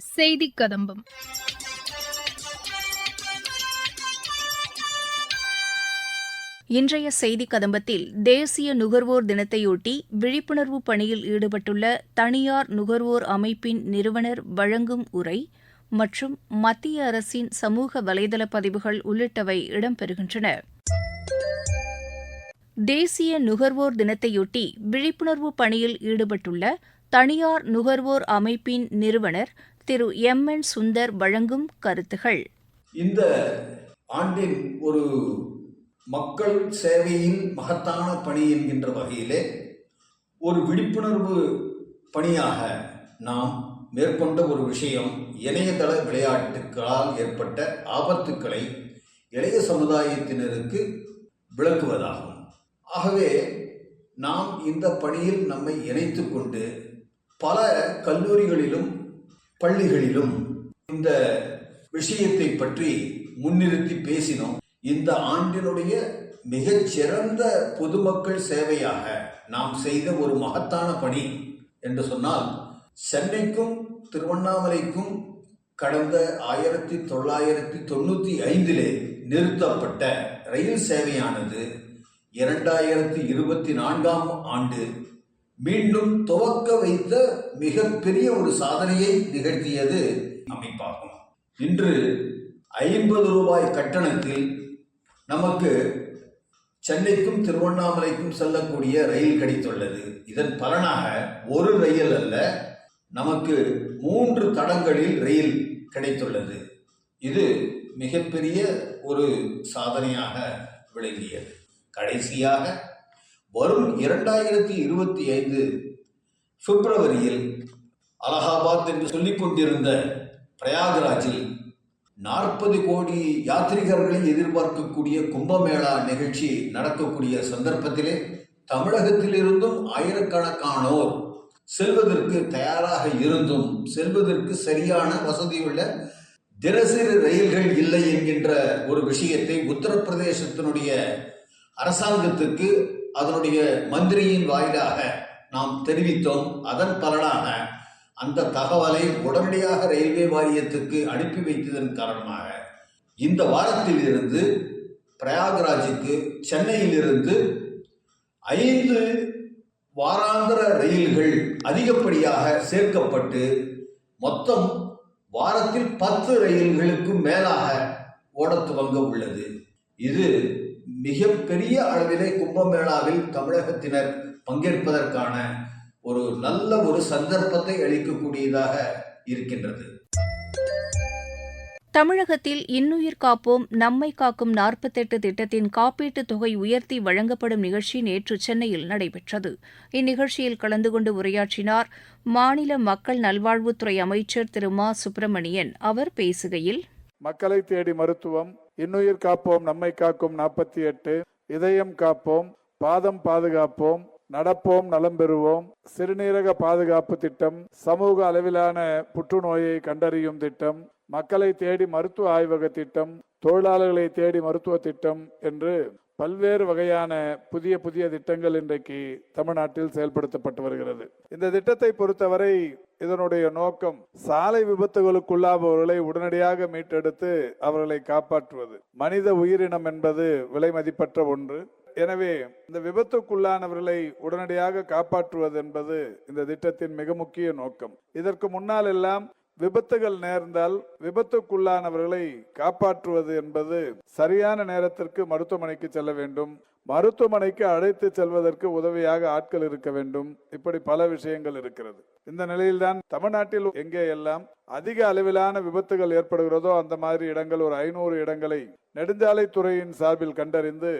செய்தி கதம்பம். இன்றைய செய்தி கதம்பத்தில் தேசிய நுகர்வோர் தினத்தையொட்டி விழிப்புணர்வு பணியில் ஈடுபட்டுள்ள தனியார் நுகர்வோர் அமைப்பின் நிறுவனர் வழங்கும் உரை மற்றும் மத்திய அரசின் சமூக வலைதள பதிவுகள் உள்ளிட்டவை இடம்பெறுகின்றன. தேசிய நுகர்வோர் தினத்தையொட்டி விழிப்புணர்வு பணியில் ஈடுபட்டுள்ள தனியார் நுகர்வோர் அமைப்பின் நிறுவனர் திரு எம் என் சுந்தர் வழங்கும் கருத்துகள். இந்த ஆண்டின் ஒரு மக்கள் சேவையின் மகத்தான பணி என்கின்ற வகையிலே ஒரு விழிப்புணர்வு பணியாக நாம் மேற்கொண்ட ஒரு விஷயம் இணையதள விளையாட்டுகளால் ஏற்பட்ட ஆபத்துக்களை இளைய சமுதாயத்தினருக்கு விளக்குவதாகும். ஆகவே நாம் இந்த பணியில் நம்மை இணைத்து கொண்டு பல கல்லூரிகளிலும் பள்ளிகளிலும் இந்த விஷயத்தை பற்றி முன்னிறுத்தி பேசினோம். இந்த ஆண்டினுடைய மிகச்சிறந்த பொதுமக்கள் சேவையாக நாம் செய்த ஒரு மகத்தான பணி என்று சொன்னால் சென்னைக்கும் திருவண்ணாமலைக்கும் கடந்த ஆயிரத்தி தொள்ளாயிரத்தி தொண்ணூற்றி ஐந்திலே நிறுத்தப்பட்ட ரயில் சேவையானது இரண்டாயிரத்தி இருபத்தி நான்காம் ஆண்டு மீண்டும் துவக்க வைத்த மிகப்பெரிய ஒரு சாதனையை நிகழ்த்தியது அமைப்பாகும். இன்று ஐம்பது ரூபாய் கட்டணத்தில் நமக்கு சென்னைக்கும் திருவண்ணாமலைக்கும் செல்லக்கூடிய ரயில் கிடைத்துள்ளது. இதன் பலனாக ஒரு ரயில் அல்ல நமக்கு மூன்று தடங்களில் ரயில் கிடைத்துள்ளது. இது மிகப்பெரிய ஒரு சாதனையாக விளங்கியது. கடைசியாக வரும் இரண்டாயிரத்தி இருபத்தி ஐந்து பிப்ரவரியில் அலகாபாத் என்று சொல்லிக் கொண்டிருந்த பிரயாகராஜில் நாற்பது கோடி யாத்ரிகர்களை எதிர்பார்க்கக்கூடிய கும்பமேளா நிகழ்ச்சி நடக்கக்கூடிய சந்தர்ப்பத்திலே தமிழகத்திலிருந்தும் ஆயிரக்கணக்கானோர் செல்வதற்கு தயாராக இருந்தும் செல்வதற்கு சரியான வசதியுள்ள தினசரி ரயில்கள் இல்லை என்கின்ற ஒரு விஷயத்தை உத்தரப்பிரதேசத்தினுடைய அரசாங்கத்துக்கு அதனுடைய மந்திரியின் வாயிலாக நாம் தெரிவித்தோம். அதன் பலனாக அந்த தகவலை உடனடியாக ரயில்வே வாரியத்துக்கு அனுப்பி வைத்ததன் காரணமாக இந்த வாரத்தில் இருந்து பிரயாகராஜுக்கு சென்னையிலிருந்து ஐந்து வாராந்திர ரயில்கள் அதிகப்படியாக சேர்க்கப்பட்டு மொத்தம் வாரத்தில் பத்து ரயில்களுக்கு மேலாக ஓட துவங்க உள்ளது. இது மிகப்பெரிய அளவிலே கும்பமேளாவில் தமிழகத்தினர் பங்கேற்பதற்கான ஒரு நல்ல ஒரு சந்தர்ப்பத்தை அளிக்கக்கூடியதாக இருக்கின்றது. தமிழகத்தில் இன்னுயிர் காப்போம் நம்மை காக்கும் நாற்பத்தெட்டு திட்டத்தின் காப்பீட்டுத் தொகை உயர்த்தி வழங்கப்படும் நிகழ்ச்சி நேற்று சென்னையில் நடைபெற்றது. இந்நிகழ்ச்சியில் கலந்து கொண்டு உரையாற்றினார் மாநில மக்கள் நல்வாழ்வுத்துறை அமைச்சர் திரு. மா. சுப்பிரமணியன். அவர் பேசுகையில் மக்களை தேடி மருத்துவம் இன்னுயிர் காப்போம் நம்மை காக்கும் நாற்பத்தி எட்டு. இதயம் காப்போம் பாதம் பாதுகாப்போம் நடப்போம் நலம் பெறுவோம். சிறுநீரக பாதுகாப்பு திட்டம் சமூக அளவிலான புற்றுநோயை கண்டறியும் திட்டம் மக்களை தேடி மருத்துவ ஆய்வக திட்டம் தொழிலாளர்களை தேடி மருத்துவ திட்டம் என்று பல்வேறு வகையான புதிய புதிய திட்டங்கள் இன்றைக்கு தமிழ்நாட்டில் செயல்படுத்தப்பட்டு வருகிறது. இந்த திட்டத்தை பொறுத்தவரை இதனுடைய நோக்கம் சாலை விபத்துகளுக்குள்ளாபவர்களை உடனடியாக மீட்டெடுத்து அவர்களை காப்பாற்றுவது. மனித உயிரினம் என்பது விலை மதிப்பற்ற ஒன்று. எனவே இந்த விபத்துக்குள்ளானவர்களை உடனடியாக காப்பாற்றுவது என்பது இந்த திட்டத்தின் மிக முக்கிய நோக்கம். இதற்கு முன்னால் எல்லாம் விபத்துகள் நேர்ந்தால் விபத்துக்குள்ளானவர்களை காப்பாற்றுவது என்பது சரியான நேரத்திற்கு மருத்துவமனைக்கு செல்ல வேண்டும். மருத்துவமனைக்கு அழைத்து செல்வதற்கு உதவியாக ஆட்கள் இருக்க வேண்டும். இப்படி பல விஷயங்கள் இருக்கிறது. இந்த நிலையில்தான் தமிழ்நாட்டில் எங்கே எல்லாம் அதிக அளவிலான விபத்துகள் ஏற்படுகிறதோ அந்த மாதிரி இடங்கள் ஒரு ஐநூறு இடங்களை நெடுஞ்சாலைத்துறையின் சார்பில் கண்டறிந்து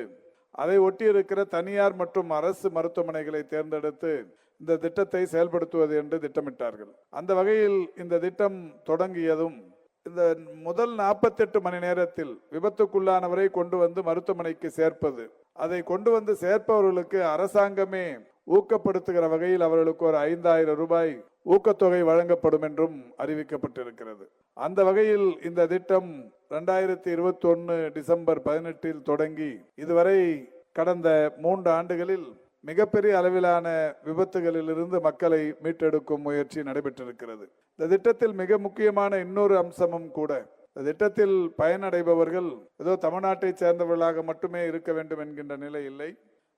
அதை ஒட்டியிருக்கிற தனியார் மற்றும் அரசு மருத்துவமனைகளை தேர்ந்தெடுத்து இந்த திட்டத்தை செயல்படுத்துவது என்று திட்டமிட்டார்கள். அந்த வகையில் இந்த திட்டம் தொடங்கியதும் இந்த முதல் நாற்பத்தெட்டு மணி நேரத்தில் விபத்துக்குள்ளானவரை கொண்டு வந்து மருத்துவமனைக்கு சேர்ப்பது அதை கொண்டு வந்து சேர்ப்பவர்களுக்கு அரசாங்கமே ஊக்கப்படுத்துகிற வகையில் அவர்களுக்கு ஒரு ஐந்தாயிரம் ரூபாய் ஊக்கத்தொகை வழங்கப்படும் என்றும் அறிவிக்கப்பட்டிருக்கிறது. அந்த வகையில் இந்த திட்டம் ரெண்டாயிரத்தி இருபத்தி ஒன்னு டிசம்பர் பதினெட்டில் தொடங்கி இதுவரை கடந்த மூன்று ஆண்டுகளில் மிகப்பெரிய அளவிலான விபத்துகளிலிருந்து மக்களை மீட்டெடுக்கும் முயற்சி நடைபெற்றிருக்கிறது. இந்த திட்டத்தில் மிக முக்கியமான இன்னொரு அம்சமும் கூட இந்த திட்டத்தில் பயனடைபவர்கள் ஏதோ தமிழ்நாட்டைச் சேர்ந்தவர்களாக மட்டுமே இருக்க வேண்டும் என்கின்ற நிலை இல்லை.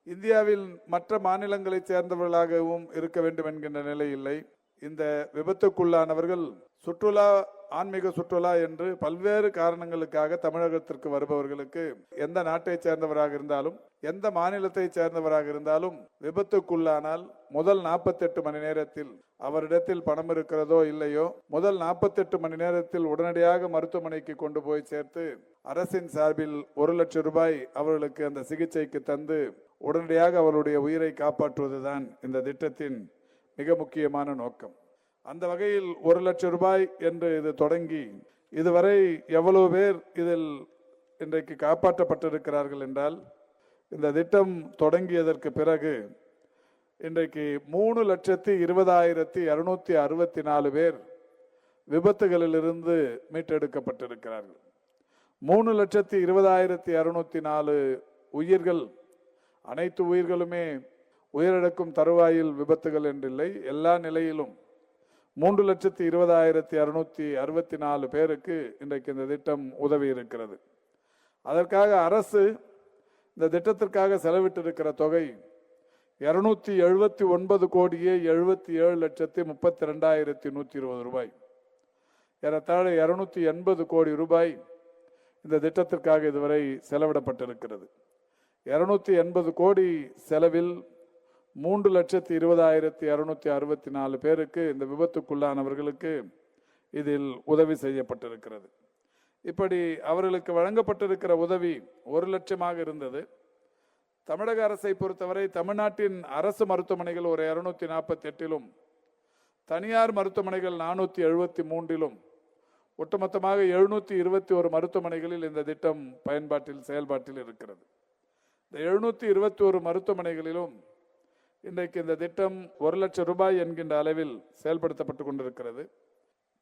இந்தியாவில் மற்ற மாநிலங்களைச் சேர்ந்தவர்களாகவும் இருக்க வேண்டும் என்கின்ற நிலை இல்லை. இந்த விபத்துக்குள்ளானவர்கள் சுற்றுலா ஆன்மீக சுற்றுலா என்று பல்வேறு காரணங்களுக்காக தமிழகத்திற்கு வருபவர்களுக்கு எந்த நாட்டைச் சேர்ந்தவராக இருந்தாலும் எந்த மாநிலத்தைச் சேர்ந்தவராக இருந்தாலும் விபத்துக்குள்ளானால் முதல் நாற்பத்தெட்டு மணி நேரத்தில் அவரிடத்தில் பணம் இருக்கிறதோ இல்லையோ முதல் நாற்பத்தெட்டு மணி நேரத்தில் உடனடியாக மருத்துவமனைக்கு கொண்டு போய் சேர்த்து அரசின் சார்பில் ஒரு லட்சம் ரூபாய் அவர்களுக்கு அந்த சிகிச்சைக்கு தந்து உடனடியாக அவருடைய உயிரை காப்பாற்றுவதுதான் இந்த திட்டத்தின் மிக முக்கியமான நோக்கம். அந்த வகையில் ஒரு லட்சம் ரூபாய் என்று இது தொடங்கி இதுவரை எவ்வளவு பேர் இதில் இன்றைக்கு காப்பாற்றப்பட்டிருக்கிறார்கள் என்றால் இந்த திட்டம் தொடங்கியதற்கு பிறகு இன்றைக்கு மூணு லட்சத்தி இருபதாயிரத்தி இரநூத்தி அறுபத்தி நாலு பேர் விபத்துகளிலிருந்து மீட்டெடுக்கப்பட்டிருக்கிறார்கள். மூணு லட்சத்தி இருபதாயிரத்தி அறுநூத்தி நாலு உயிர்கள் அனைத்து உயிர்களுமே உயிரிழக்கும் தருவாயில் விபத்துகள் என்றில்லை எல்லா நிலையிலும் மூன்று லட்சத்தி இருபதாயிரத்தி அறுநூத்தி அறுபத்தி நாலு பேருக்கு இன்றைக்கு இந்த திட்டம் உதவி இருக்கிறது. அதற்காக அரசு இந்த திட்டத்திற்காக செலவிட்டிருக்கிற தொகை இருநூத்தி எழுபத்தி ஒன்பது கோடியே எழுபத்தி ஏழு லட்சத்தி முப்பத்தி ரெண்டாயிரத்தி நூற்றி இருபது ரூபாய். ஏறத்தாழ இரநூத்தி எண்பது கோடி ரூபாய் இந்த திட்டத்திற்காக இதுவரை செலவிடப்பட்டிருக்கிறது. இருநூத்தி எண்பது கோடி செலவில் மூன்று லட்சத்தி இருபதாயிரத்தி இருநூத்தி அறுபத்தி நாலு பேருக்கு இந்த விபத்துக்குள்ளானவர்களுக்கு இதில் உதவி செய்யப்பட்டிருக்கிறது. இப்படி அவர்களுக்கு வழங்கப்பட்டிருக்கிற உதவி ஒரு லட்சமாக இருந்தது. தமிழக அரசை பொறுத்தவரை தமிழ்நாட்டின் அரசு மருத்துவமனைகள் ஒரு இருநூத்தி நாற்பத்தி எட்டிலும் தனியார் மருத்துவமனைகள் நானூற்றி எழுபத்தி மூன்றிலும் ஒட்டுமொத்தமாக எழுநூற்றி இருபத்தி ஒரு மருத்துவமனைகளில் இந்த திட்டம் பயன்பாட்டில் செயல்பாட்டில் இருக்கிறது. இந்த எழுநூற்றி இருபத்தி ஒரு மருத்துவமனைகளிலும் இன்றைக்கு இந்த திட்டம் ஒரு லட்சம் ரூபாய் என்கின்ற அளவில் செயல்படுத்தப்பட்டு கொண்டிருக்கிறது.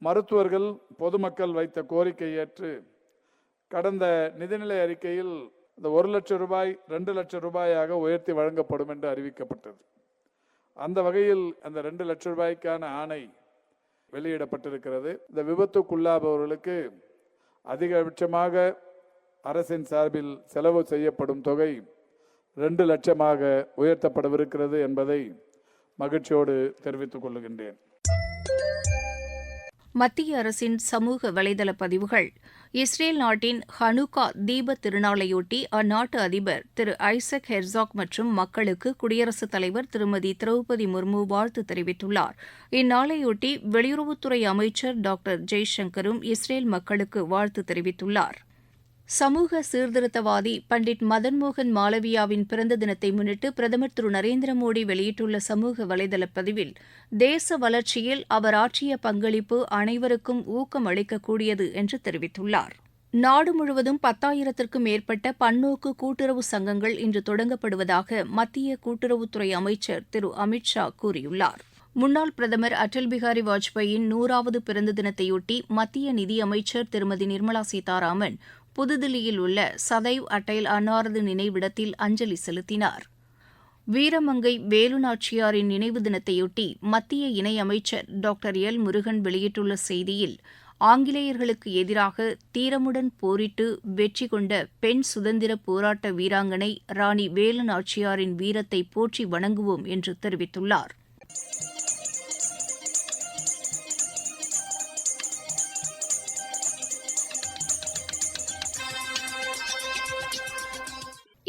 மருத்துவர்கள் பொதுமக்கள் வைத்த கோரிக்கை ஏற்று கடந்த நிதிநிலை அறிக்கையில் இந்த ஒரு லட்சம் ரூபாய் ரெண்டு லட்சம் ரூபாயாக உயர்த்தி வழங்கப்படும் என்று அறிவிக்கப்பட்டது. அந்த வகையில் அந்த ரெண்டு லட்சம் ரூபாய்க்கான ஆணை வெளியிடப்பட்டிருக்கிறது. இந்த விபத்துக்குள்ளாபவர்களுக்கு அதிகபட்சமாக அரசின் சார்பில் செலவு செய்யப்படும் தொகை ரெண்டு லட்சமாக உயர்த்தப்படவிருக்கிறது என்பதை மகிழ்ச்சியோடு தெரிவித்துக் கொள்கின்றேன். மத்திய அரசின் சமூக வலைதள பதிவுகள். இஸ்ரேல் நாட்டின் ஹனுகா தீப திருநாளையொட்டி அந்நாட்டு அதிபர் திரு ஐசக் ஹெர்சாக் மற்றும் மக்களுக்கு குடியரசுத் தலைவர் திருமதி திரௌபதி முர்மு வாழ்த்து தெரிவித்துள்ளார். இந்நாளையொட்டி வெளியுறவுத்துறை அமைச்சர் டாக்டர் ஜெய்சங்கரும் இஸ்ரேல் மக்களுக்கு வாழ்த்து தெரிவித்துள்ளார். சமூக சீர்திருத்தவாதி பண்டிட் மதன்மோகன் மாலவியாவின் பிறந்த தினத்தை முன்னிட்டு பிரதமர் திரு நரேந்திர மோடி வெளியிட்டுள்ள சமூக வலைதள பதிவில் தேச வளர்ச்சியில் அவர் ஆற்றிய பங்களிப்பு அனைவருக்கும் ஊக்கம் அளிக்கக்கூடியது என்று தெரிவித்துள்ளார். நாடு முழுவதும் பத்தாயிரத்திற்கும் மேற்பட்ட பன்னோக்கு கூட்டுறவு சங்கங்கள் இன்று தொடங்கப்படுவதாக மத்திய கூட்டுறவுத்துறை அமைச்சர் திரு அமித் ஷா கூறியுள்ளார். முன்னாள் பிரதமர் அடல் பிகாரி வாஜ்பாயின் நூறாவது பிறந்த தினத்தையொட்டி மத்திய நிதியமைச்சர் திருமதி நிர்மலா சீதாராமன் புதுதில்லியில் உள்ள சதைவ் அட்டைல் அன்னாரது நினைவிடத்தில் அஞ்சலி செலுத்தினார். வீரமங்கை வேலுநாச்சியாரின் நினைவு தினத்தையொட்டி மத்திய இணையமைச்சர் டாக்டர் எல். முருகன் வெளியிட்டுள்ள செய்தியில் ஆங்கிலேயர்களுக்கு எதிராக தீரமுடன் போரிட்டு வெற்றி கொண்ட பெண் சுதந்திர போராட்ட வீராங்கனை ராணி வேலு நாச்சியாரின் வீரத்தை போற்றி வணங்குவோம் என்று தெரிவித்துள்ளார்.